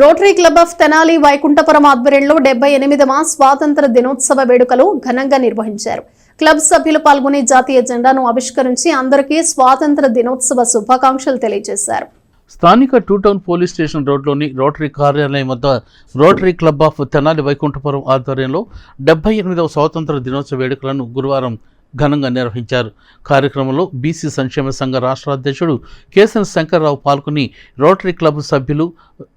Rotary club of Tenali Vaikunthapuram ఆధ్వర్యంలో డెబ్బై ఎనిమిదవ స్వాతంత్ర దినోత్సవ వేడుకలు ఘనంగా నిర్వహించారు. క్లబ్ సభ్యులు పాల్గొని జాతీయ జెండాను ఆవిష్కరించి అందరికీ స్వాతంత్ర దినోత్సవ శుభాకాంక్షలు తెలియజేశారు. స్థానిక టూ టౌన్ పోలీస్ స్టేషన్ రోడ్లోని రోటరీ కార్యాలయం వద్ద rotary club of Tenali Vaikunthapuram ఆధ్వర్యంలో డెబ్బై ఎనిమిదవ స్వాతంత్ర దినోత్సవ వేడుకలను గురువారం ఘనంగా నిర్వహించారు. కార్యక్రమంలో బీసీ సంక్షేమ సంఘ రాష్ట్ర అధ్యక్షుడు కేసన్ శంకర్రావు పాల్గొని రోటరీ క్లబ్ సభ్యులు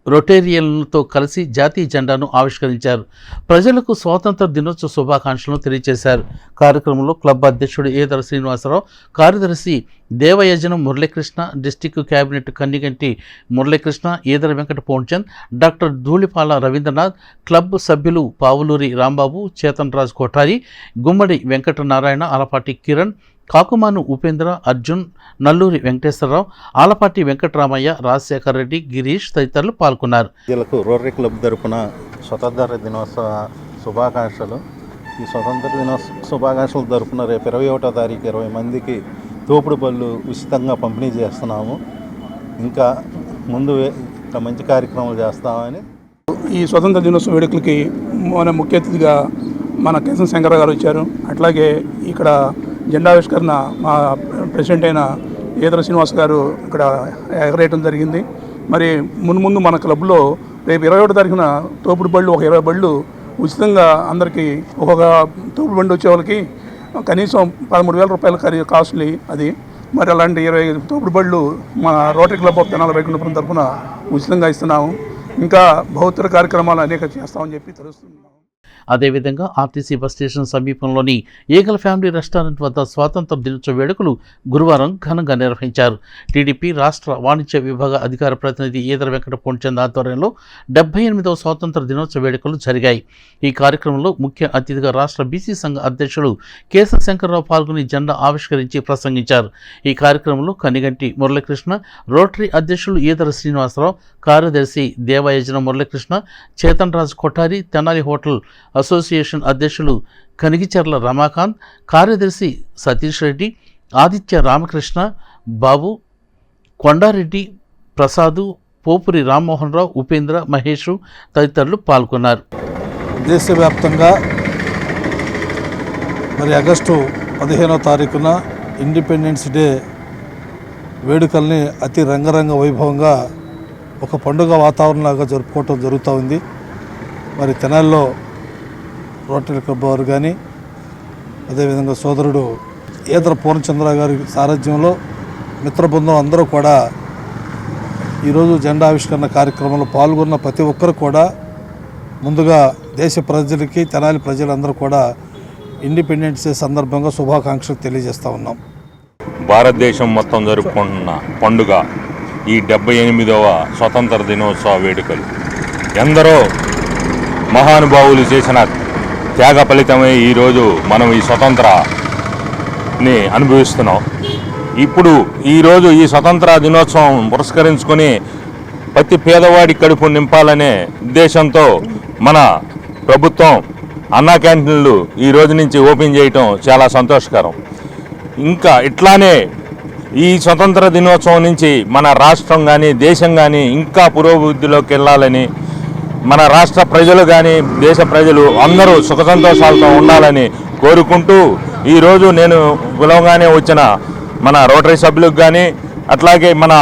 రొటేరియన్లతో కలిసి జాతీయ జెండాను ఆవిష్కరించారు. ప్రజలకు స్వాతంత్ర దినోత్సవ శుభాకాంక్షలను తెలియజేశారు. కార్యక్రమంలో క్లబ్ అధ్యక్షుడు ఏదర శ్రీనివాసరావు కార్యదర్శి Devayajanam Muralikrishna district cabinet Kanniganti Muralikrishna Edara Venkata Ponchand doctor Dhulipala Ravindranath club సభ్యులు పావులూరి రాంబాబు చేతన్ రాజ్ కోఠారి గుమ్మడి వెంకటనారాయణ అలపాటి కిరణ్ కాకుమాను ఉపేంద్ర అర్జున్ నల్లూరి వెంకటేశ్వరరావు ఆలపాటి వెంకటరామయ్య రాజశేఖర్ రెడ్డి గిరీష్ తదితరులు పాల్గొన్నారు. ప్రజలకు రోటరీ క్లబ్ తరపున స్వతంత్ర దినోత్సవ శుభాకాంక్షలు. ఈ స్వతంత్ర దినోత్సవ శుభాకాంక్షల తరపున రేపు ఇరవై ఒకటో తారీఖు ఇరవై మందికి తోపుడు బళ్ళు ఉచితంగా పంపిణీ చేస్తున్నాము. ఇంకా ముందు ఇంకా మంచి కార్యక్రమాలు చేస్తామని. ఈ స్వతంత్ర దినోత్సవ వేడుకలకి మన ముఖ్య అతిథిగా మన కేశవ శంకర్ గారు వచ్చారు. అట్లాగే ఇక్కడ జెండావిష్కరణ మా ప్రెసిడెంట్ అయిన ఈదర శ్రీనివాస్ గారు ఇక్కడ ఎగరేయటం జరిగింది. మరి మున్ముందు మన క్లబ్లో రేపు ఇరవై ఒకటి తారీఖున తోపుడు బళ్ళు ఒక ఇరవై బళ్ళు ఉచితంగా అందరికీ ఒక్కొక్క తోపుడు బండి వచ్చే వాళ్ళకి కనీసం పదమూడు వేల రూపాయల ఖరీ కాస్ట్లీ అది. మరి అలాంటి ఇరవై తోపుడు బళ్ళు మా Rotary Club of Tenali Vaikunthapuram తరఫున ఉచితంగా ఇస్తున్నాము. ఇంకా భౌతిక కార్యక్రమాలు అనేక చేస్తామని చెప్పి తెలుస్తుంది అదేవిధంగా ఆర్టీసీ బస్ స్టేషన్ సమీపంలోని ఈగల్ ఫ్యామిలీ రెస్టారెంట్ వద్ద స్వాతంత్ర దినోత్సవ వేడుకలు గురువారం ఘనంగా నిర్వహించారు. టీడీపీ రాష్ట్ర వాణిజ్య విభాగ అధికార ప్రతినిధి ఈదర వెంకట పూర్ణచంద్ ఆధ్వర్యంలో డెబ్బై ఎనిమిదవ స్వాతంత్ర దినోత్సవ వేడుకలు జరిగాయి. ఈ కార్యక్రమంలో ముఖ్య అతిథిగా రాష్ట్ర బీసీ సంఘ అధ్యక్షుడు కేశవ శంకర్రావు పాల్గొని జెండా ఆవిష్కరించి ప్రసంగించారు. ఈ కార్యక్రమంలో కనిగంటి మురళీకృష్ణ రోటరీ అధ్యక్షులు ఈదర శ్రీనివాసరావు కార్యదర్శి దేవయజన మురళీకృష్ణ చేతన్ రాజ్ కొఠారి తెనాలి హోటల్ అసోసియేషన్ అధ్యక్షులు కనిగిచెర్ల రమాకాంత్ కార్యదర్శి సతీష్ రెడ్డి ఆదిత్య రామకృష్ణ బాబు కొండారెడ్డి ప్రసాదు పోపురి రామ్మోహన్ రావు ఉపేంద్ర మహేష్ తదితరులు పాల్గొన్నారు. దేశవ్యాప్తంగా మరి ఆగస్టు పదిహేనో తారీఖున ఇండిపెండెన్స్ డే వేడుకల్ని అతి రంగరంగ వైభవంగా ఒక పండుగ వాతావరణంలాగా జరుపుకోవటం జరుగుతూ ఉంది. మరి తెనాల్లో రోటరీ క్లబ్ వారు కానీ అదేవిధంగా సోదరుడు ఈతర పూర్ణచంద్ర గారి సారథ్యంలో మిత్ర బృందం అందరూ కూడా ఈరోజు జెండా ఆవిష్కరణ కార్యక్రమంలో పాల్గొన్న ప్రతి ఒక్కరు కూడా ముందుగా దేశ ప్రజలకి తెనాలి ప్రజలందరూ కూడా ఇండిపెండెన్స్ డే సందర్భంగా శుభాకాంక్షలు తెలియజేస్తూ ఉన్నాం. భారతదేశం మొత్తం జరుపుకుంటున్న పండుగ ఈ డెబ్బై ఎనిమిదవ స్వతంత్ర దినోత్సవ వేడుకలు. ఎందరో మహానుభావులు చేసిన త్యాగ ఫలితమే ఈరోజు మనం ఈ స్వతంత్రని అనుభవిస్తున్నాం. ఇప్పుడు ఈరోజు ఈ స్వతంత్ర దినోత్సవం పురస్కరించుకొని ప్రతి పేదవాడి కడుపు నింపాలనే ఉద్దేశంతో మన ప్రభుత్వం అన్నా క్యాంటీన్లు ఈ రోజు నుంచి ఓపెన్ చేయటం చాలా సంతోషకరం. ఇంకా ఇట్లానే ఈ స్వతంత్ర దినోత్సవం నుంచి మన రాష్ట్రం కానీ దేశం కానీ ఇంకా పురోభివృద్ధిలోకి వెళ్ళాలని మన రాష్ట్ర ప్రజలు కానీ దేశ ప్రజలు అందరూ సుఖ సంతోషాలతో ఉండాలని కోరుకుంటూ ఈరోజు నేను పిలవగానే వచ్చిన మన రోటరీ సభ్యులకు కానీ అట్లాగే మన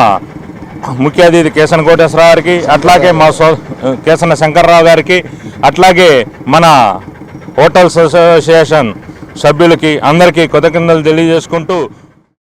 ముఖ్య అతిథి కేసన కోటేశ్వరరావు గారికి అట్లాగే మా సో కేసన శంకర్రావు గారికి అట్లాగే మన హోటల్స్ అసోసియేషన్ సభ్యులకి అందరికీ కృతజ్ఞతలు తెలియజేసుకుంటూ